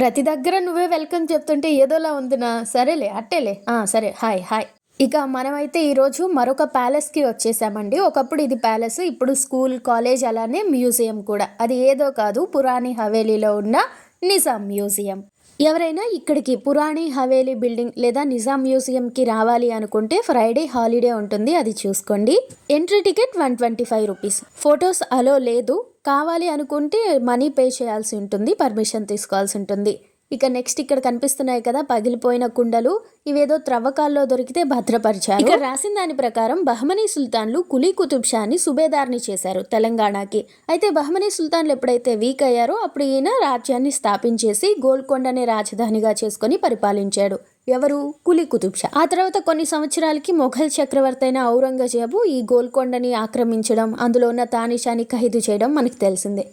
ప్రతి దగ్గర నువ్వే వెల్కమ్ చెప్తుంటే ఏదోలా ఉందినా. సరేలే అట్టేలే. సరే హాయ్ హాయ్. ఇక మనమైతే ఈరోజు మరొక ప్యాలెస్కి వచ్చేసామండి. ఒకప్పుడు ఇది ప్యాలెస్ ఇప్పుడు స్కూల్ కాలేజ్ అలానే మ్యూజియం కూడా. అది ఏదో కాదు పురాణి హవేలీలో ఉన్న నిజాం మ్యూజియం. ఎవరైనా ఇక్కడికి పురాణి హవేలీ బిల్డింగ్ లేదా నిజాం మ్యూజియంకి రావాలి అనుకుంటే ఫ్రైడే హాలిడే ఉంటుంది అది చూసుకోండి. Entry ticket one twenty five rupees. Photos allow లేదు. కావాలి అనుకుంటే మనీ పే చేయాల్సి ఉంటుంది పర్మిషన్ తీసుకోవాల్సి ఉంటుంది. ఇక నెక్స్ట్ ఇక్కడ కనిపిస్తున్నాయి కదా పగిలిపోయిన కుండలు. ఇవేదో త్రవ్వకాల్లో దొరికితే భద్రపరిచారు. ఇక్కడ రాసిన దాని ప్రకారం బహమనీ సుల్తాన్లు కులీ కుతుబ్ షాని సుబేదార్ని చేశారు తెలంగాణకి. అయితే బహమనీ సుల్తాన్లు ఎప్పుడైతే వీక్ అయ్యారో అప్పుడు ఈయన రాజ్యాన్ని స్థాపించేసి గోల్కొండని రాజధానిగా చేసుకొని పరిపాలించాడు. ఎవరు? కులీ కుతుబ్ షా ఆ తర్వాత కొన్ని సంవత్సరాలకి మొఘల్ చక్రవర్తి అయిన ఔరంగజేబు ఈ గోల్కొండని ఆక్రమించడం అందులో ఉన్న తానిషాని ఖైదు చేయడం మనకి తెలిసిందే.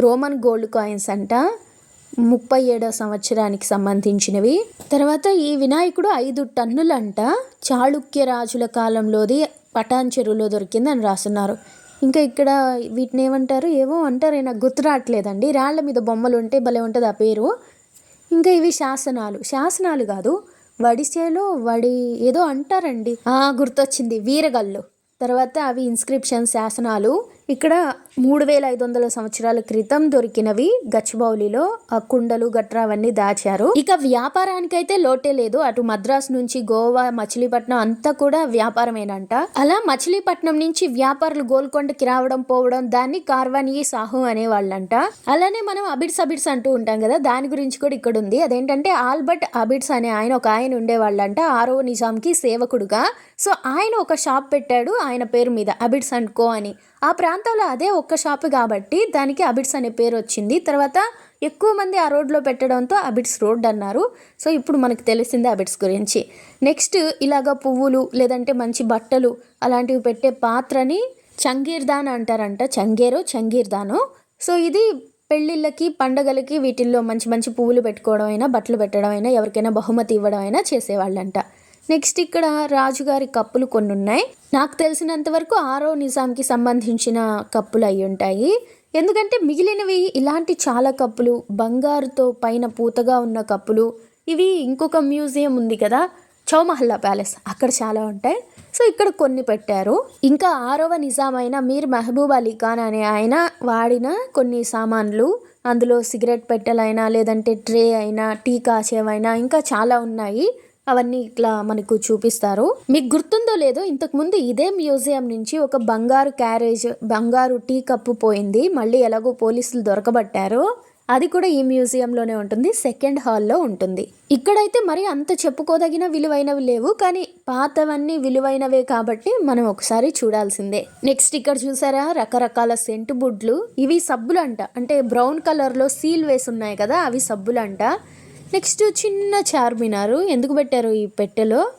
రోమన్ గోల్డ్ కాయిన్స్ అంట. ముప్పై ఏడో సంవత్సరానికి సంబంధించినవి. తర్వాత ఈ వినాయకుడు ఐదు టన్నులంట. చాళుక్య రాజుల కాలంలోది పటాన్ చెరువులో దొరికిందని రాస్తున్నారు. ఇంకా ఇక్కడ వీటిని ఏమంటారు? ఏవో అంటారు నాకు గుర్తు రావట్లేదండి. రాళ్ళ మీద బొమ్మలు ఉంటే భలే ఉంటుంది ఆ పేరు. ఇంకా ఇవి శాసనాలు. శాసనాలు కాదు వడిసేలో వడి ఏదో అంటారండి. గుర్తొచ్చింది. వీరగల్లు. తర్వాత అవి ఇన్స్క్రిప్షన్ శాసనాలు. ఇక్కడ మూడు వేల ఐదు వందల సంవత్సరాల క్రితం దొరికినవి గచ్చిబౌలిలో ఆ కుండలు గట్రా అవన్నీ దాచారు. ఇక వ్యాపారానికైతే లోటే లేదు. అటు మద్రాస్ నుంచి గోవా మచిలీపట్నం అంతా కూడా వ్యాపారమేనంట. అలా మచిలీపట్నం నుంచి వ్యాపారులు గోల్కొండకి రావడం పోవడం దాన్ని కార్వానీ సాహు అనేవాళ్ళంట. అలానే మనం అబిడ్స్ అబిడ్స్ అంటూ ఉంటాం కదా దాని గురించి కూడా ఇక్కడ ఉంది అదేంటంటే ఆల్బర్ట్ అబిడ్స్ అనే ఆయన ఒక ఆయన ఉండేవాళ్ళంట ఆరో నిజాంకి సేవకుడుగా. సో ఆయన ఒక షాప్ పెట్టాడు ఆయన పేరు మీద అబిడ్స్ అండ్ కో అని. ఆ ప్రాంతంలో అదే ఒక్క షాప్ కాబట్టి దానికి అబిడ్స్ అనే పేరు వచ్చింది. తర్వాత ఎక్కువ మంది ఆ రోడ్లో పెట్టడంతో అబిడ్స్ రోడ్ అన్నారు. సో ఇప్పుడు మనకు తెలిసిందే అబిడ్స్ గురించి. నెక్స్ట్ ఇలాగ పువ్వులు లేదంటే మంచి బట్టలు అలాంటివి పెట్టే పాత్రని చంగీర్దాన్ అంటారంట. చంగేరో చంగీర్దానో సో ఇది పెళ్ళిళ్ళకి పండగలకి వీటిల్లో మంచి మంచి పువ్వులు పెట్టుకోవడం అయినా బట్టలు పెట్టడం అయినా ఎవరికైనా బహుమతి ఇవ్వడం అయినా చేసేవాళ్ళంట. నెక్స్ట్ ఇక్కడ రాజుగారి కప్పులు కొన్ని ఉన్నాయి నాకు తెలిసినంత వరకు ఆరో నిజాంకి సంబంధించిన కప్పులు అయి ఉంటాయి. ఎందుకంటే మిగిలినవి ఇలాంటి చాలా కప్పులు బంగారుతో పైన పూతగా ఉన్న కప్పులు ఇవి ఇంకొక మ్యూజియం ఉంది కదా చౌమహల్లా ప్యాలెస్ అక్కడ చాలా ఉంటాయి. సో ఇక్కడ కొన్ని పెట్టారు. ఇంకా ఆరవ నిజామైన మీర్ మహబూబ్ అలీ ఖాన్ అనే ఆయన వాడిన కొన్ని సామాన్లు అందులో సిగరెట్ పెట్టెలైనా లేదంటే ట్రే అయినా టీ కాసేవైనా ఇంకా చాలా ఉన్నాయి. అవన్నీ ఇట్లా మనకు చూపిస్తారు. మీకు గుర్తుందో లేదో ఇంతకు ముందు ఇదే మ్యూజియం నుంచి ఒక బంగారు క్యారేజ్ బంగారు టీ కప్పు పోయింది. మళ్ళీ ఎలాగో పోలీసులు దొరకబట్టారు. అది కూడా ఈ మ్యూజియంలోనే ఉంటుంది సెకండ్ హాల్లో ఉంటుంది. ఇక్కడైతే మరి అంత చెప్పుకోదగిన విలువైనవి లేవు కానీ పాతవన్నీ విలువైనవే కాబట్టి మనం ఒకసారి చూడాల్సిందే. నెక్స్ట్ ఇక్కడ చూసారా? రకరకాల సెంటు బుడ్లు. ఇవి సబ్బులంట. అంటే బ్రౌన్ కలర్లో సీల్ వేసి ఉన్నాయి కదా అవి సబ్బులంట. నెక్స్ట్ చిన్న చార్మినారు. ఎందుకు పెట్టారు ఈ పెట్టెలో?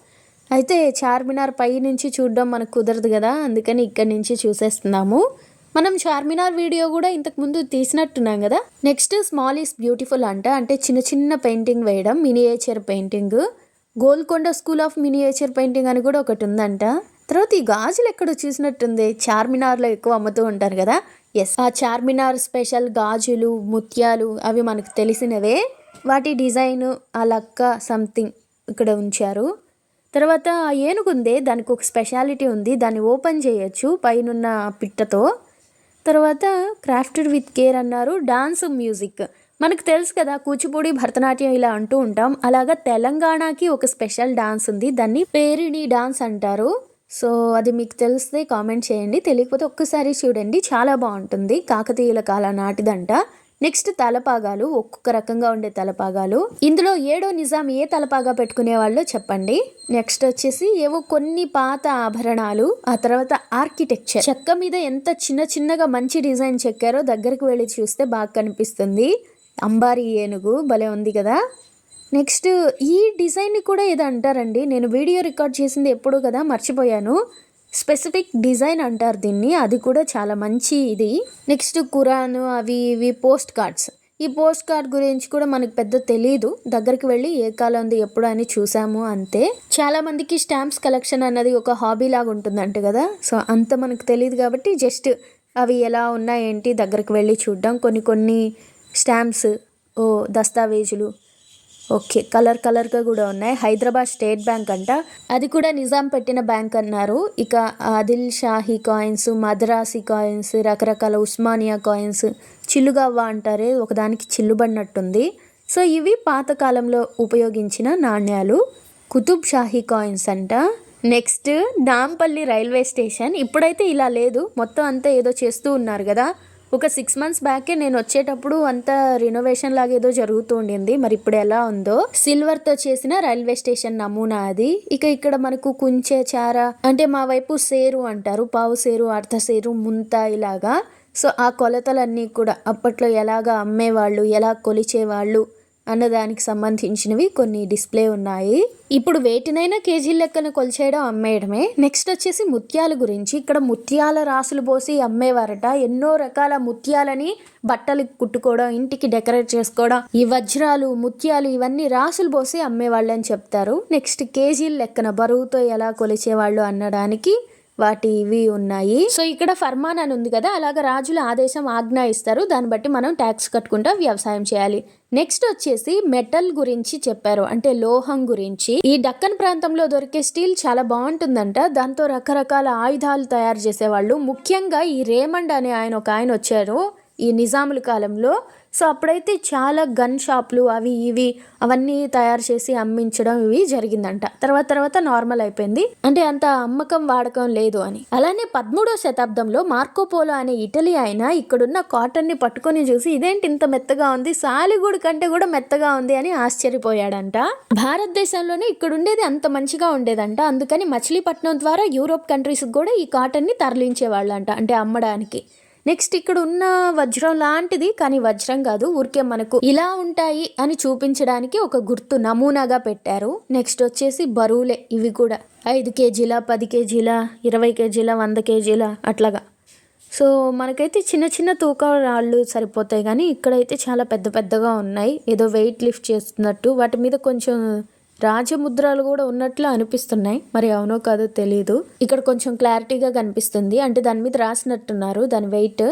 అయితే చార్మినార్ పై నుంచి చూడడం మనకు కుదరదు కదా అందుకని ఇక్కడి నుంచి చూసేస్తున్నాము. మనం చార్మినార్ వీడియో కూడా ఇంతకు ముందు తీసినట్టున్నాం కదా. నెక్స్ట్ స్మాల్ ఈస్ బ్యూటిఫుల్ అంట. అంటే చిన్న చిన్న పెయింటింగ్ వేయడం miniature painting. Golconda school of miniature painting అని కూడా ఒకటి ఉందంట. తర్వాత ఈ గాజులు ఎక్కడో చూసినట్టుంది. చార్మినార్లో ఎక్కువ అమ్ముతూ ఉంటారు కదా. ఎస్ ఆ చార్మినార్ స్పెషల్ గాజులు ముత్యాలు అవి మనకు తెలిసినవే. వాటి డిజైన్ ఆ లక్క సంథింగ్ ఇక్కడ ఉంచారు. తర్వాత ఆ ఏనుగుందే దానికి ఒక స్పెషాలిటీ ఉంది. దాన్ని ఓపెన్ చేయొచ్చు పైనున్న పిట్టతో. తర్వాత క్రాఫ్టెడ్ విత్ కేర్ అన్నారు. డాన్స్ మ్యూజిక్ మనకు తెలుసు కదా కూచిపూడి భరతనాట్యం ఇలా అంటూ ఉంటాం. అలాగా తెలంగాణకి ఒక స్పెషల్ డాన్స్ ఉంది. దాన్ని పేరిణి డాన్స్ అంటారు. సో అది మీకు తెలిస్తే కామెంట్ చేయండి. తెలియకపోతే ఒక్కసారి చూడండి. చాలా బాగుంటుంది. కాకతీయుల కాల నాటిదంట నెక్స్ట్ తలపాగాలు ఒక్కొక్క రకంగా ఉండే తలపాగాలు. ఇందులో ఏడో నిజాం ఏ తలపాగా పెట్టుకునే వాళ్ళో చెప్పండి. నెక్స్ట్ వచ్చేసి ఏవో కొన్ని పాత ఆభరణాలు ఆ తర్వాత ఆర్కిటెక్చర్. చెక్క మీద ఎంత చిన్న చిన్నగా మంచి డిజైన్ చెక్కారో దగ్గరికి వెళ్ళి చూస్తే బాగా కనిపిస్తుంది. అంబారీ ఏనుగు భలే ఉంది కదా. నెక్స్ట్ ఈ డిజైన్ని కూడా ఏదో అంటారండి. నేను వీడియో రికార్డ్ చేసింది ఎప్పుడు కదా మర్చిపోయాను. స్పెసిఫిక్ డిజైన్ అంటారు దీన్ని. అది కూడా చాలా మంచి ఇది. నెక్స్ట్ కురాన్ అవి ఇవి పోస్ట్ కార్డ్స్. ఈ పోస్ట్ కార్డ్ గురించి కూడా మనకు పెద్ద తెలియదు దగ్గరికి వెళ్ళి ఏ కాలంది ఎప్పుడు అని చూసాము అంతే. చాలా మందికి స్టాంప్స్ కలెక్షన్ అన్నది ఒక హాబీ లాగా ఉంటుందంట కదా. సో అంత మనకు తెలియదు కాబట్టి జస్ట్ అవి ఎలా ఉన్నాయేంటి దగ్గరికి వెళ్ళి చూడడం. కొన్ని కొన్ని స్టాంప్స్ ఓ దస్తావేజులు ఓకే కలర్ కలర్గా కూడా ఉన్నాయి. హైదరాబాద్ స్టేట్ బ్యాంక్ అంట. అది కూడా నిజాం పెట్టిన బ్యాంక్ అన్నారు. ఇక ఆదిల్ షాహీ కాయిన్స్ మద్రాసి కాయిన్స్ రకరకాల ఉస్మానియా కాయిన్స్ చిల్లుగవ్వ అంటారే ఒకదానికి చిల్లుబడినట్టుంది. సో ఇవి పాతకాలంలో ఉపయోగించిన నాణ్యాలు. కుతుబ్ షాహీ కాయిన్స్ అంట. Next Nampally railway station. ఇప్పుడైతే ఇలా లేదు. మొత్తం అంతా ఏదో చేస్తూ ఉన్నారు కదా. ఒక సిక్స్ మంత్స్ బ్యాకే నేను వచ్చేటప్పుడు అంత రినోవేషన్ లాగా ఏదో జరుగుతూ ఉండింది. మరి ఇప్పుడు ఎలా ఉందో. సిల్వర్తో చేసిన రైల్వే స్టేషన్ నమూనా అది. ఇక ఇక్కడ మనకు కుంచే చార అంటే మా వైపు సేరు అంటారు. పావు సేరు అర్ధ సేరు ముంత ఇలాగా. సో ఆ కొలతలన్నీ కూడా అప్పట్లో ఎలాగా అమ్మేవాళ్ళు ఎలా కొలిచేవాళ్ళు అన్నదానికి సంబంధించినవి కొన్ని డిస్ప్లే ఉన్నాయి. ఇప్పుడు వేటినైనా కేజీ లెక్కన కొలిచేయడం అమ్మేయడమే. నెక్స్ట్ వచ్చేసి ముత్యాల గురించి. ఇక్కడ ముత్యాల రాసులు పోసి అమ్మేవారట. ఎన్నో రకాల ముత్యాలని బట్టలు కుట్టుకోవడం ఇంటికి డెకరేట్ చేసుకోవడం ఈ వజ్రాలు ముత్యాలు ఇవన్నీ రాసులు పోసి అమ్మేవాళ్ళు అని చెప్తారు. నెక్స్ట్ కేజీల లెక్కన బరువుతో ఎలా కొలిచేవాళ్ళు అనడానికి వాటి ఇవి ఉన్నాయి. సో ఇక్కడ ఫర్మాన్ అని ఉంది కదా అలాగ రాజుల ఆదేశం ఆజ్ఞ ఇస్తారు. దాన్ని బట్టి మనం ట్యాక్స్ కట్టుకుంటా వ్యవసాయం చేయాలి. నెక్స్ట్ వచ్చేసి మెటల్ గురించి చెప్పారు. అంటే లోహం గురించి. ఈ డక్కన్ ప్రాంతంలో దొరికే స్టీల్ చాలా బాగుంటుందంట. దాంతో రకరకాల ఆయుధాలు తయారు చేసేవాళ్ళు. ముఖ్యంగా ఈ రేమండ్ అనే ఆయన ఒక ఆయన వచ్చారు ఈ నిజాముల కాలంలో. సో అప్పుడైతే చాలా గన్ షాప్లు అవి ఇవి అవన్నీ తయారు చేసి అమ్మించడం ఇవి జరిగిందంట. తర్వాత తర్వాత నార్మల్ అయిపోయింది. అంటే అంత అమ్మకం వాడకం లేదు అని. అలానే పదమూడో శతాబ్దంలో మార్కోపోలో అనే ఇటలీ ఆయన ఇక్కడున్న కాటన్ని పట్టుకొని చూసి ఇదేంటి ఇంత మెత్తగా ఉంది? సాలిగూడు కంటే కూడా మెత్తగా ఉంది అని ఆశ్చర్యపోయాడంట. భారతదేశంలోనే ఇక్కడ ఉండేది అంత మంచిగా ఉండేదంట. అందుకని మచిలీపట్నం ద్వారా యూరోప్ కంట్రీస్ కూడా ఈ కాటన్ని తరలించే వాళ్ళంట అంటే అమ్మడానికి. నెక్స్ట్ ఇక్కడ ఉన్న వజ్రం లాంటిది కానీ వజ్రం కాదు ఊరికే మనకు ఇలా ఉంటాయి అని చూపించడానికి ఒక గుర్తు నమూనాగా పెట్టారు. నెక్స్ట్ వచ్చేసి బరువులే ఇవి కూడా. ఐదు కేజీల పది కేజీల ఇరవై కేజీల వంద కేజీల అట్లాగా. సో మనకైతే చిన్న చిన్న తూక రాళ్ళు సరిపోతాయి కానీ ఇక్కడైతే చాలా పెద్ద పెద్దగా ఉన్నాయి. ఏదో వెయిట్ లిఫ్ట్ చేస్తున్నట్టు వాటి మీద కొంచెం రాజముద్రాలు కూడా ఉన్నట్లు అనిపిస్తున్నాయి. మరి అవునో కాదో తెలియదు ఇక్కడ కొంచెం క్లారిటీగా కనిపిస్తుంది. అంటే దాని మీద రాసినట్టున్నారు. దాని వెయిట్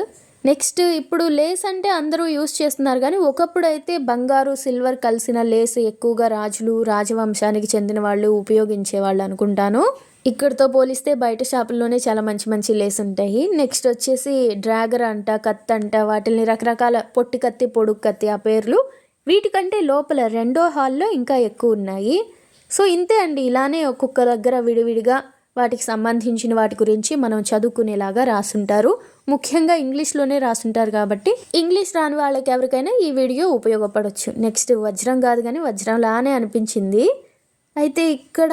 నెక్స్ట్ ఇప్పుడు లేస్ అంటే అందరూ యూస్ చేస్తున్నారు. కానీ ఒకప్పుడు అయితే బంగారు సిల్వర్ కలిసిన లేస్ ఎక్కువగా రాజులు రాజవంశానికి చెందిన వాళ్ళు ఉపయోగించే వాళ్ళు అనుకుంటాను. ఇక్కడతో పోలిస్తే బయట షాపుల్లోనే చాలా మంచి మంచి లేస్ ఉంటాయి. నెక్స్ట్ వచ్చేసి డ్రాగర్ అంట కత్తి అంట వాటిని రకరకాల పొట్టి కత్తి పొడుగు కత్తి ఆ పేర్లు. వీటికంటే లోపల రెండో హాల్లో ఇంకా ఎక్కువ ఉన్నాయి. సో ఇంతే అండి. ఇలానే ఒక్కొక్క దగ్గర విడివిడిగా వాటికి సంబంధించిన వాటి గురించి మనం చదువుకునేలాగా రాసుంటారు. ముఖ్యంగా ఇంగ్లీష్లోనే రాసుంటారు కాబట్టి ఇంగ్లీష్ రాని వాళ్ళకి ఎవరికైనా ఈ వీడియో ఉపయోగపడవచ్చు నెక్స్ట్ వజ్రం కాదు కానీ వజ్రం లానే అనిపించింది. అయితే ఇక్కడ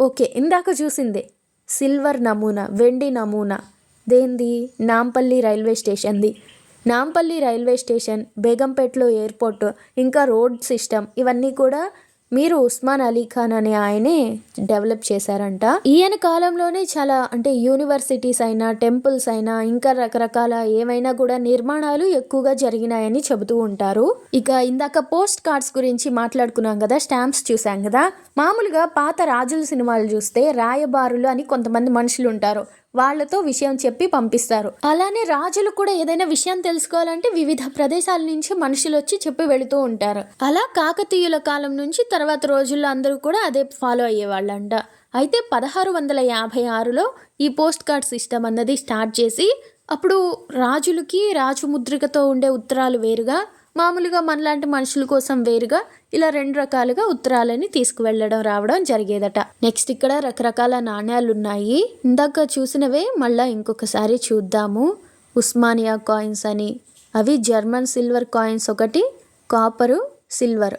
ఓకే ఇందాక చూసిందే. సిల్వర్ నమూనా వెండి నమూనా. దేంది? నాంపల్లి రైల్వే స్టేషన్ది. నాంపల్లి రైల్వే స్టేషన్ బేగంపేటలో ఎయిర్పోర్ట్ ఇంకా రోడ్ సిస్టమ్ ఇవన్నీ కూడా మీరు ఉస్మాన్ అలీ ఖాన్ అనే ఆయనే డెవలప్ చేశారంట. ఈయన కాలంలోనే చాలా అంటే యూనివర్సిటీస్ అయినా టెంపుల్స్ అయినా ఇంకా రకరకాల ఏమైనా కూడా నిర్మాణాలు ఎక్కువగా జరిగినాయని చెబుతూ ఉంటారు. ఇక ఇందాక పోస్ట్ కార్డ్స్ గురించి మాట్లాడుకున్నాం కదా స్టాంప్స్ చూసాం కదా. మామూలుగా పాత రాజుల సినిమాలు చూస్తే రాయబారులు అని కొంతమంది మనుషులు ఉంటారు. వాళ్ళతో విషయం చెప్పి పంపిస్తారు. అలానే రాజులు కూడా ఏదైనా విషయం తెలుసుకోవాలంటే వివిధ ప్రదేశాల నుంచి మనుషులు వచ్చి చెప్పి వెళుతూ ఉంటారు. అలా కాకతీయుల కాలం నుంచి తర్వాత రోజుల్లో అందరూ కూడా అదే ఫాలో అయ్యేవాళ్ళంట. అయితే పదహారు వందల యాభై ఆరులో ఈ పోస్ట్ కార్డ్ సిస్టమ్ అన్నది స్టార్ట్ చేసి అప్పుడు రాజులకి రాజు ముద్రికతో ఉండే ఉత్తరాలు వేరుగా మామూలుగా మనలాంటి మనుషుల కోసం వేరుగా ఇలా రెండు రకాలుగా ఉత్తరాలని తీసుకువెళ్ళడం రావడం జరిగేదట. నెక్స్ట్ ఇక్కడ రకరకాల నాణ్యాలు ఉన్నాయి ఇందాక చూసినవే మళ్ళీ ఇంకొకసారి చూద్దాము. ఉస్మానియా కాయిన్స్ అని. అవి జర్మన్ సిల్వర్ కాయిన్స్ ఒకటి కాపరు సిల్వర్.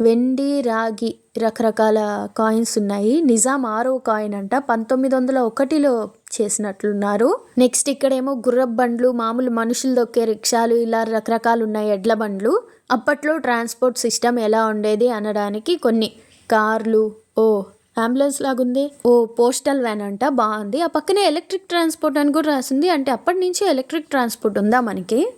వెండి రాగి రకరకాల కాయిన్స్ ఉన్నాయి. నిజాం ఆరో కాయిన్ అంట. పంతొమ్మిది వందల ఒకటిలో చేసినట్లున్నారు. నెక్స్ట్ ఇక్కడేమో గుర్రపు బండ్లు మామూలు మనుషులు దొక్కే రిక్షాలు ఇలా రకరకాలు ఉన్నాయి ఎడ్ల బండ్లు. అప్పట్లో ట్రాన్స్పోర్ట్ సిస్టమ్ ఎలా ఉండేది అనడానికి కొన్ని. కార్లు ఓ అంబులెన్స్ లాగుంది. ఓ పోస్టల్ వ్యాన్ అంట బాగుంది. ఆ పక్కనే ఎలక్ట్రిక్ ట్రాన్స్పోర్ట్ అని కూడా రాసింది. అంటే అప్పటి నుంచి ఎలక్ట్రిక్ ట్రాన్స్పోర్ట్ ఉందా మనకి?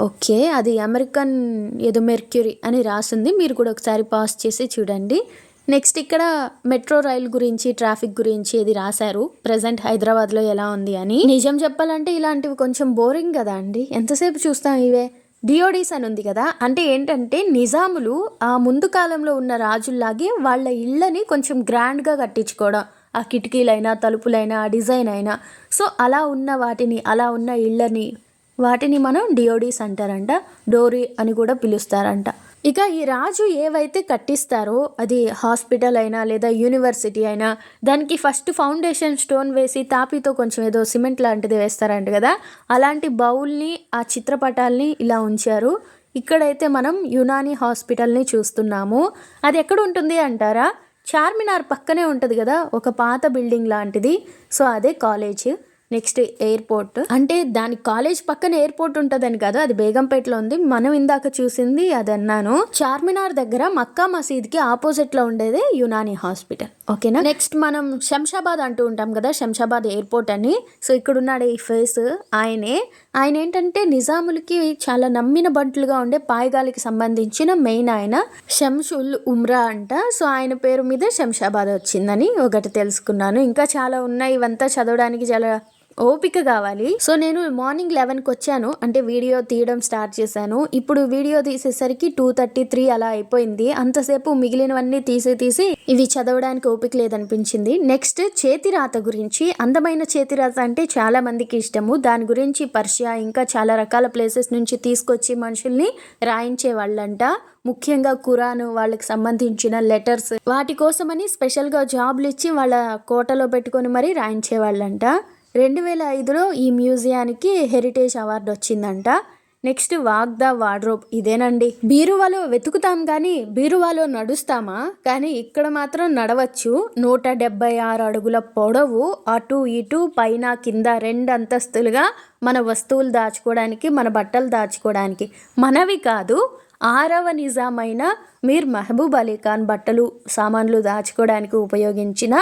ఓకే అది అమెరికన్ ఏదో మెర్క్యూరీ అని రాసింది. మీరు కూడా ఒకసారి పాస్ చేసి చూడండి. నెక్స్ట్ ఇక్కడ మెట్రో రైల్ గురించి ట్రాఫిక్ గురించి ఇది రాశారు. ప్రజెంట్ హైదరాబాద్లో ఎలా ఉంది అని. నిజం చెప్పాలంటే ఇలాంటివి కొంచెం బోరింగ్ కదా అండి. ఎంతసేపు చూస్తాం ఇవే? డియోడీస్ అని ఉంది కదా. అంటే ఏంటంటే నిజాములు ఆ ముందు కాలంలో ఉన్న రాజుల్లాగే వాళ్ళ ఇళ్ళని కొంచెం గ్రాండ్గా కట్టించుకోవడం. ఆ కిటికీలైనా తలుపులైనా ఆ డిజైన్ అయినా. సో అలా ఉన్న వాటిని అలా ఉన్న ఇళ్ళని వాటిని మనం డియోడీస్ అంటారంట. డోరీ అని కూడా పిలుస్తారంట. ఇక ఈ రాజు ఏవైతే కట్టిస్తారో అది హాస్పిటల్ అయినా లేదా యూనివర్సిటీ అయినా దానికి ఫస్ట్ ఫౌండేషన్ స్టోన్ వేసి తాపితో కొంచెం ఏదో సిమెంట్ లాంటిది వేస్తారంట కదా అలాంటి బౌల్ని ఆ చిత్రపటాల్ని ఇలా ఉంచారు. ఇక్కడైతే మనం యునాని హాస్పిటల్ని చూస్తున్నాము. అది ఎక్కడ ఉంటుంది అంటారా? చార్మినార్ పక్కనే ఉంటుంది కదా ఒక పాత బిల్డింగ్ లాంటిది. సో అదే కాలేజ్. Next airport. అంటే దాని కాలేజ్ పక్కన ఎయిర్పోర్ట్ ఉంటుందని కాదు అది బేగంపేటలో ఉంది. మనం ఇందాక చూసింది అది అన్నాను. చార్మినార్ దగ్గర మక్కా మసీద్కి ఆపోజిట్లో ఆపోజిట్లో ఉండేదే యునాని హాస్పిటల్. ఓకేనా? నెక్స్ట్ మనం శంషాబాద్ అంటూ ఉంటాం కదా శంషాబాద్ ఎయిర్పోర్ట్ అని. సో ఇక్కడ ఉన్నాడు ఈ ఫేస్ ఆయనే. ఆయన ఏంటంటే నిజాములకి చాలా నమ్మిన బంట్లుగా ఉండే పాయగాలికి సంబంధించిన మెయిన్ ఆయన శంషుల్ ఉమ్రా అంట. సో ఆయన పేరు మీద శంషాబాద్ వచ్చిందని ఒకటి తెలుసుకున్నాను. ఇంకా చాలా ఉన్నాయి. ఇవంతా చదవడానికి చాలా ఓపిక కావాలి. సో నేను మార్నింగ్ లెవెన్కి వచ్చాను అంటే వీడియో తీయడం స్టార్ట్ చేశాను. ఇప్పుడు వీడియో తీసేసరికి టూ థర్టీ త్రీ అలా అయిపోయింది. అంతసేపు మిగిలినవన్నీ తీసి తీసి ఇవి చదవడానికి ఓపిక లేదనిపించింది. నెక్స్ట్ చేతిరాత గురించి. అందమైన చేతిరాత అంటే చాలా మందికి ఇష్టము. దాని గురించి పర్షియా ఇంకా చాలా రకాల ప్లేసెస్ నుంచి తీసుకొచ్చి మనుషుల్ని రాయించే వాళ్ళంట. ముఖ్యంగా ఖురాన్ వాళ్ళకి సంబంధించిన లెటర్స్. వాటి కోసమని స్పెషల్గా జాబ్లు ఇచ్చి వాళ్ళ కోటలో పెట్టుకొని మరీ రాయించే వాళ్ళంట. రెండు వేల ఐదులో ఈ మ్యూజియానికి హెరిటేజ్ అవార్డు వచ్చిందంట. నెక్స్ట్ వాగ్దా వార్డ్రోబ్ ఇదేనండి. బీరువాలో వెతుకుతాం కానీ బీరువాలో నడుస్తామా? కానీ ఇక్కడ మాత్రం నడవచ్చు. నూట డెబ్బై ఆరు అడుగుల పొడవు అటు ఇటు పైన కింద రెండు అంతస్తులుగా మన వస్తువులు దాచుకోవడానికి మన బట్టలు దాచుకోవడానికి. మనవి కాదు ఆరవ నిజామైన మీర్ మహబూబ్ అలీ ఖాన్ బట్టలు సామాన్లు దాచుకోవడానికి ఉపయోగించిన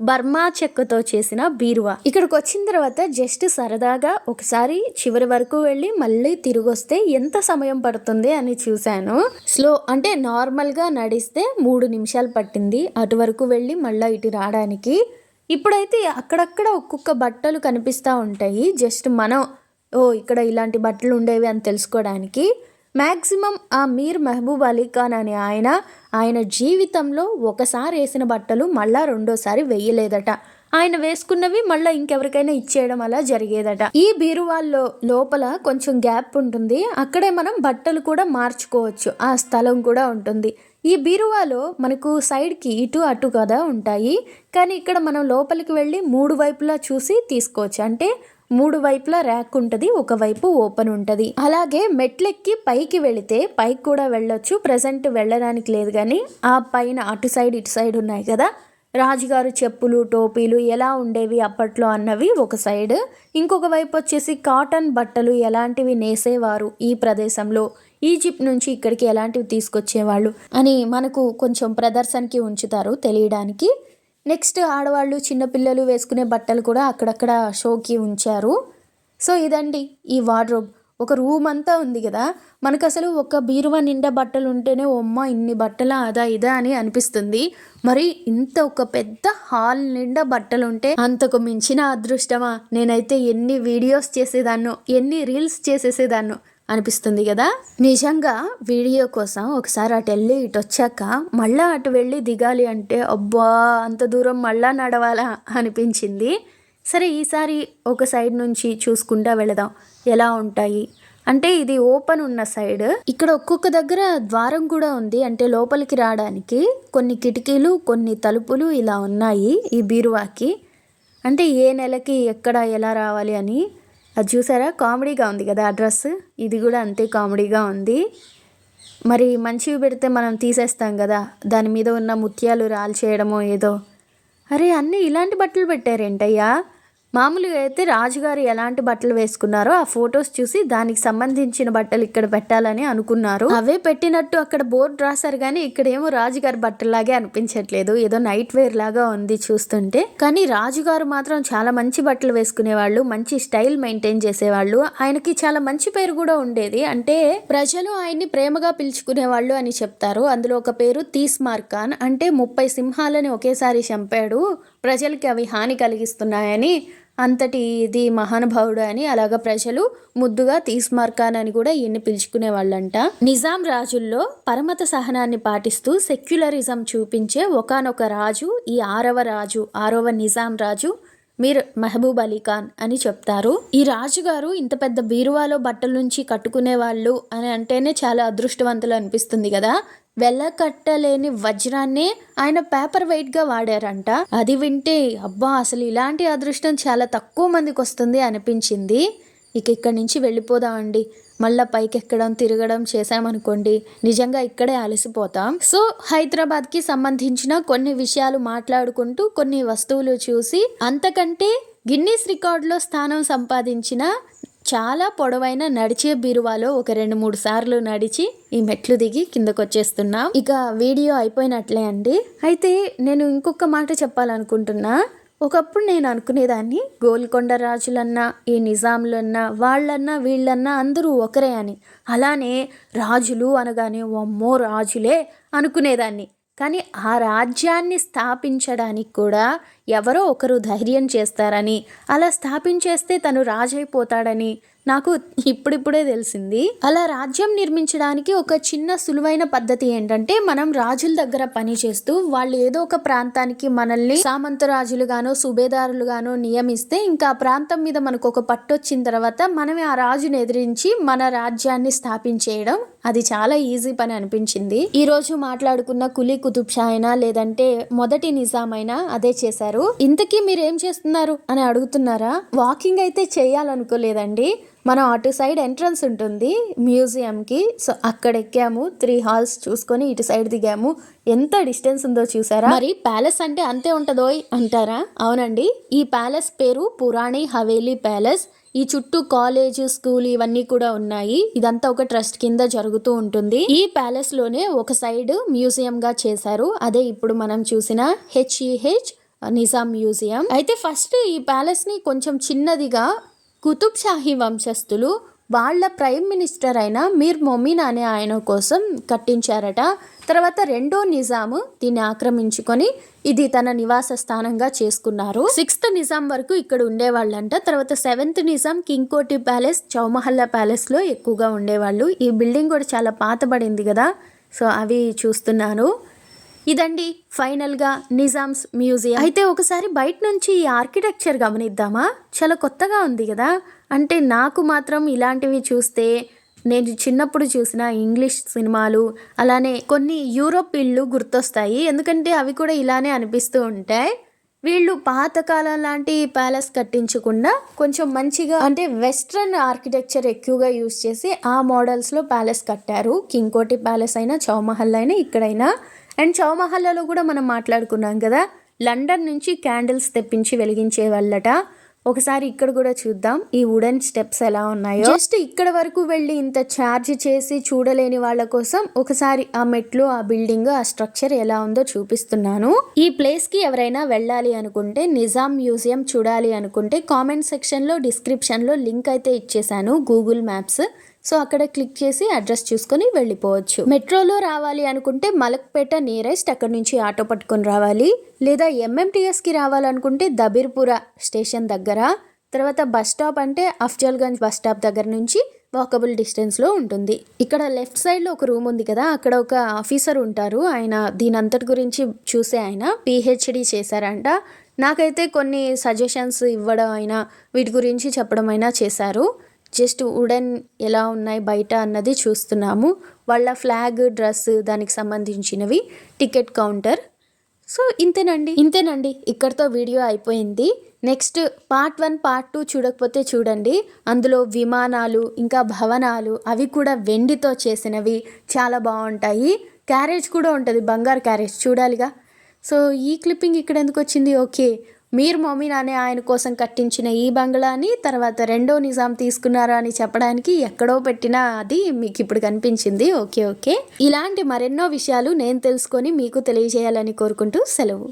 బర్మా చెక్కతో చేసిన బీరువా. ఇక్కడికి వచ్చిన తర్వాత జస్ట్ సరదాగా ఒకసారి చివరి వరకు వెళ్ళి మళ్ళీ తిరిగి వస్తే ఎంత సమయం పడుతుంది అని చూశాను. స్లో అంటే నార్మల్గా నడిస్తే మూడు నిమిషాలు పట్టింది. అటు వరకు వెళ్ళి మళ్ళీ ఇటు రావడానికి. ఇప్పుడైతే అక్కడక్కడ ఒక్కొక్క బట్టలు కనిపిస్తూ ఉంటాయి. జస్ట్ మనం ఓ ఇక్కడ ఇలాంటి బట్టలు ఉండేవి అని తెలుసుకోవడానికి. మ్యాక్సిమం ఆ మీర్ మహబూబ్ అలీ ఖాన్ అనే ఆయన ఆయన జీవితంలో ఒకసారి వేసిన బట్టలు మళ్ళా రెండోసారి వేయలేదట. ఆయన వేసుకున్నవి మళ్ళీ ఇంకెవరికైనా ఇచ్చేయడం అలా జరిగేదట. ఈ బీరువాల్లో లోపల కొంచెం గ్యాప్ ఉంటుంది. అక్కడే మనం బట్టలు కూడా మార్చుకోవచ్చు. ఆ స్థలం కూడా ఉంటుంది. ఈ బీరువాలో మనకు సైడ్కి ఇటు అటు కదా ఉంటాయి. కానీ ఇక్కడ మనం లోపలికి వెళ్ళి మూడు వైపులా చూసి తీసుకోవచ్చు. అంటే మూడు వైపులా ర్యాక్ ఉంటుంది ఒకవైపు ఓపెన్ ఉంటుంది. అలాగే మెట్లెక్కి పైకి వెళితే పైకి కూడా వెళ్ళొచ్చు ప్రజెంట్ వెళ్ళడానికి లేదు కానీ ఆ పైన అటు సైడ్ ఇటు సైడ్ ఉన్నాయి కదా. రాజుగారు చెప్పులు టోపీలు ఎలా ఉండేవి అప్పట్లో అన్నవి ఒక సైడ్ ఇంకొక వైపు వచ్చేసి కాటన్ బట్టలు ఎలాంటివి నేసేవారు ఈ ప్రదేశంలో? ఈజిప్ట్ నుంచి ఇక్కడికి ఎలాంటివి తీసుకొచ్చేవాళ్ళు? అని మనకు కొంచెం ప్రదర్శనకి ఉంచుతారు తెలియడానికి. నెక్స్ట్ ఆడవాళ్ళు చిన్నపిల్లలు వేసుకునే బట్టలు కూడా అక్కడక్కడ షోకి ఉంచారు. సో ఇదండి ఈ వార్డ్రోబ్. ఒక రూమ్ అంతా ఉంది కదా మనకు అసలు ఒక బీరువా నిండా బట్టలు ఉంటేనే ఒమ్మ ఇన్ని బట్టల అదా ఇదా అని అనిపిస్తుంది. మరి ఇంత ఒక పెద్ద హాల్ నిండా బట్టలు ఉంటే అంతకు మించిన అదృష్టమా? నేనైతే ఎన్ని వీడియోస్ చేసేదాన్నో ఎన్ని రీల్స్ చేసేసేదాన్నో. అనిపిస్తుంది కదా? నిజంగా వీడియో కోసం ఒకసారి అటు వెళ్ళి ఇటు వచ్చాక మళ్ళా అటు వెళ్ళి దిగాలి అంటే అబ్బా అంత దూరం మళ్ళా నడవాలా అనిపించింది. సరే ఈసారి ఒక సైడ్ నుంచి చూసుకుంటా వెళదాం. ఎలా ఉంటాయి? అంటే ఇది ఓపెన్ ఉన్న సైడ్. ఇక్కడ ఒక్కొక్క దగ్గర ద్వారం కూడా ఉంది. అంటే లోపలికి రావడానికి కొన్ని కిటికీలు కొన్ని తలుపులు ఇలా ఉన్నాయి ఈ బీరువాకి. అంటే ఏ నెలకి ఎక్కడ ఎలా రావాలి అని అది చూసారా? కామెడీగా ఉంది కదా ఆ డ్రెస్? ఇది కూడా అంతే కామెడీగా ఉంది. మరి మంచివి పెడితే మనం తీసేస్తాం కదా. దాని మీద ఉన్న ముత్యాలు రాల్చేయడమో ఏదో. అరే అన్నీ ఇలాంటి బట్టలు పెట్టారేంటయ్యా? మామూలుగా అయితే రాజుగారు ఎలాంటి బట్టలు వేసుకున్నారో ఆ ఫొటోస్ చూసి దానికి సంబంధించిన బట్టలు ఇక్కడ పెట్టాలని అనుకున్నారు. అవే పెట్టినట్టు అక్కడ బోర్డు రాశారు కానీ ఇక్కడేమో రాజుగారి బట్టలాగే అనిపించట్లేదు. ఏదో నైట్ వేర్ లాగా ఉంది చూస్తుంటే. కానీ రాజుగారు మాత్రం చాలా మంచి బట్టలు వేసుకునేవాళ్ళు మంచి స్టైల్ మెయింటైన్ చేసేవాళ్ళు. ఆయనకి చాలా మంచి పేరు కూడా ఉండేది. అంటే ప్రజలు ఆయన్ని ప్రేమగా పిలుచుకునేవాళ్ళు అని చెప్తారు. అందులో ఒక పేరు తీస్మార్ ఖాన్. అంటే ముప్పై సింహాలని ఒకేసారి చంపాడు. ప్రజలకి అవి హాని కలిగిస్తున్నాయని అంతటి ఇది మహానుభావుడు అని అలాగ ప్రజలు ముద్దుగా తీస్మార్కాన్ అని కూడా ఈయన్ని పిలుచుకునే వాళ్ళంట. నిజాం రాజుల్లో పరమత సహనాన్ని పాటిస్తూ సెక్యులరిజం చూపించే ఒకానొక రాజు ఈ ఆరవ రాజు ఆరవ నిజాం రాజు మీర్ మహబూబ్ అలీ ఖాన్ అని చెప్తారు. ఈ రాజుగారు ఇంత పెద్ద బీరువాలో బట్టల నుంచి కట్టుకునే వాళ్ళు అని అంటేనే చాలా అదృష్టవంతులు అనిపిస్తుంది కదా. వెలకట్టలేని వజ్రాన్నే ఆయన పేపర్ వెయిట్గా వాడారంట. అది వింటే అబ్బా అసలు ఇలాంటి అదృష్టం చాలా తక్కువ మందికి వస్తుంది అనిపించింది. ఇక ఇక్కడి నుంచి వెళ్ళిపోదామండి. మళ్ళా పైకి ఎక్కడం తిరగడం చేసామనుకోండి నిజంగా ఇక్కడే అలసిపోతాం. సో హైదరాబాద్కి సంబంధించిన కొన్ని విషయాలు మాట్లాడుకుంటూ కొన్ని వస్తువులు చూసి అంతకంటే గిన్నీస్ రికార్డులో స్థానం సంపాదించిన చాలా పొడవైన నడిచే బీరువాలో ఒక రెండు మూడు సార్లు నడిచి ఈ మెట్లు దిగి కిందకు వచ్చేస్తున్నాం ఇక వీడియో అయిపోయినట్లే అండి. అయితే నేను ఇంకొక మాట చెప్పాలనుకుంటున్నా. ఒకప్పుడు నేను అనుకునేదాన్ని గోల్కొండ రాజులన్నా ఈ నిజాంలన్నా వాళ్ళన్నా వీళ్ళన్నా అందరూ ఒకరే అని. అలానే రాజులు అనగానే అమ్మో రాజులే అనుకునేదాన్ని. కానీ ఆ రాజ్యాన్ని స్థాపించడానికి కూడా ఎవరో ఒకరు ధైర్యం చేస్తారని అలా స్థాపించేస్తే తను రాజైపోతాడని నాకు ఇప్పుడిప్పుడే తెలిసింది. అలా రాజ్యం నిర్మించడానికి ఒక చిన్న సులువైన పద్ధతి ఏంటంటే మనం రాజుల దగ్గర పని చేస్తూ వాళ్ళు ఏదో ఒక ప్రాంతానికి మనల్ని సామంత రాజులుగానో సుబేదారులుగానో నియమిస్తే ఇంకా ఆ ప్రాంతం మీద మనకు ఒక పట్టు వచ్చిన తర్వాత మనమే ఆ రాజుని ఎదిరించి మన రాజ్యాన్ని స్థాపించేయడం అది చాలా ఈజీ పని అనిపించింది. ఈ రోజు మాట్లాడుకున్న కులీ కుతుబ్ షా అయినా లేదంటే మొదటి నిజాం అయినా అదే చేశారు. ఇంతకీ మీరు ఏం చేస్తున్నారు అని అడుగుతున్నారా? వాకింగ్ అయితే చేయాలనుకోలేదండి. మనం అటు సైడ్ ఎంట్రన్స్ ఉంటుంది మ్యూజియంకి. సో అక్కడ ఎక్కాము త్రీ హాల్స్ చూసుకొని ఇటు సైడ్ దిగాము. ఎంత డిస్టెన్స్ ఉందో చూసారా? మరి ప్యాలెస్ అంటే అంతే ఉంటుందో అంటారా? అవునండి. ఈ ప్యాలెస్ పేరు పురాణి హవేలీ ప్యాలెస్. ఈ చుట్టూ కాలేజ్ స్కూల్ ఇవన్నీ కూడా ఉన్నాయి. ఇదంతా ఒక ట్రస్ట్ కింద జరుగుతూ ఉంటుంది. ఈ ప్యాలెస్లోనే ఒక సైడ్ మ్యూజియం గా చేశారు. అదే ఇప్పుడు మనం చూసిన హెచ్ఈహెచ్ నిజాం మ్యూజియం. అయితే ఫస్ట్ ఈ ప్యాలెస్ని కొంచెం చిన్నదిగా కుతుబ్ షాహీ వంశస్థులు వాళ్ళ ప్రైమ్ మినిస్టర్ అయిన మీర్ మొమీన్ అనే ఆయన కోసం కట్టించారట. తర్వాత రెండో నిజాము దీన్ని ఆక్రమించుకొని ఇది తన నివాస స్థానంగా చేసుకున్నారు. సిక్స్త్ నిజాం వరకు ఇక్కడ ఉండేవాళ్ళంట. తర్వాత సెవెంత్ నిజాం కింగ్కోటి ప్యాలెస్ చౌమహల్లా ప్యాలెస్లో ఎక్కువగా ఉండేవాళ్ళు. ఈ బిల్డింగ్ కూడా చాలా పాతబడింది కదా. సో అవి చూస్తున్నాను. ఇదండి ఫైనల్గా నిజామ్స్ మ్యూజియం. అయితే ఒకసారి బయట నుంచి ఈ ఆర్కిటెక్చర్ గమనిద్దామా? చాలా కొత్తగా ఉంది కదా. అంటే నాకు మాత్రం ఇలాంటివి చూస్తే నేను చిన్నప్పుడు చూసిన ఇంగ్లీష్ సినిమాలు అలానే కొన్ని యూరోప్ ఇళ్ళు గుర్తొస్తాయి. ఎందుకంటే అవి కూడా ఇలానే అనిపిస్తూ ఉంటాయి. వీళ్ళు పాతకాలం లాంటి ప్యాలెస్ కట్టించకుండా కొంచెం మంచిగా అంటే వెస్ట్రన్ ఆర్కిటెక్చర్ ఎక్కువగా యూస్ చేసి ఆ మోడల్స్లో ప్యాలెస్ కట్టారు. కింగ్ కోటి ప్యాలెస్ అయినా చౌమహల్ అయినా ఇక్కడైనా. అండ్ చౌమహల్లలో కూడా మనం మాట్లాడుకున్నాం కదా లండన్ నుంచి క్యాండిల్స్ తెప్పించి వెలిగించే వాళ్ళట ఒకసారి ఇక్కడ కూడా చూద్దాం ఈ వుడెన్ స్టెప్స్ ఎలా ఉన్నాయో. జస్ట్ ఇక్కడ వరకు వెళ్ళి ఇంత ఛార్జ్ చేసి చూడలేని వాళ్ళ కోసం ఒకసారి ఆ మెట్లు ఆ బిల్డింగ్ ఆ స్ట్రక్చర్ ఎలా ఉందో చూపిస్తున్నాను. ఈ ప్లేస్కి ఎవరైనా వెళ్ళాలి అనుకుంటే నిజాం మ్యూజియం చూడాలి అనుకుంటే కామెంట్ సెక్షన్లో డిస్క్రిప్షన్లో లింక్ అయితే ఇచ్చేసాను గూగుల్ మ్యాప్స్. సో అక్కడ క్లిక్ చేసి అడ్రస్ చూసుకొని వెళ్ళిపోవచ్చు. మెట్రోలో రావాలి అనుకుంటే మలక్పేట నియరెస్ట్ అక్కడ నుంచి ఆటో పట్టుకొని రావాలి. లేదా ఎంఎంటీఎస్కి రావాలనుకుంటే దబీర్పుర స్టేషన్ దగ్గర. తర్వాత బస్ స్టాప్ అంటే అఫ్జల్గంజ్ బస్ స్టాప్ దగ్గర నుంచి వాకబుల్ డిస్టెన్స్లో ఉంటుంది. ఇక్కడ లెఫ్ట్ సైడ్లో ఒక రూమ్ ఉంది కదా అక్కడ ఒక ఆఫీసర్ ఉంటారు. ఆయన దీని అంతటి గురించి చూసే ఆయన పిహెచ్డి చేశారంట. నాకైతే కొన్ని సజెషన్స్ ఇవ్వడం అయినా వీటి గురించి చెప్పడం అయినా చేశారు. జస్ట్ వుడెన్ ఎలా ఉన్నాయి బయట అన్నది చూస్తున్నాము. వాళ్ళ ఫ్లాగ్ డ్రెస్ దానికి సంబంధించినవి టికెట్ కౌంటర్. సో ఇంతేనండి. ఇంతేనండి. ఇక్కడితో వీడియో అయిపోయింది. Next part one part two చూడకపోతే చూడండి. అందులో విమానాలు ఇంకా భవనాలు అవి కూడా వెండితో చేసినవి చాలా బాగుంటాయి. క్యారేజ్ కూడా ఉంటుంది. బంగారు క్యారేజ్ చూడాలిగా. సో ఈ క్లిప్పింగ్ ఇక్కడ ఎందుకు వచ్చింది? ఓకే. మీర్ మోమిన్ అనే ఆయన కోసం కట్టించిన ఈ బంగ్లాని తర్వాత రెండో నిజాం తీసుకున్నారా అని చెప్పడానికి ఎక్కడో పెట్టినా అది మీకు ఇప్పుడు కనిపించింది. Okay okay. ఇలాంటి మరెన్నో విషయాలు నేను తెలుసుకొని మీకు తెలియజేయాలని కోరుకుంటూ సెలవు.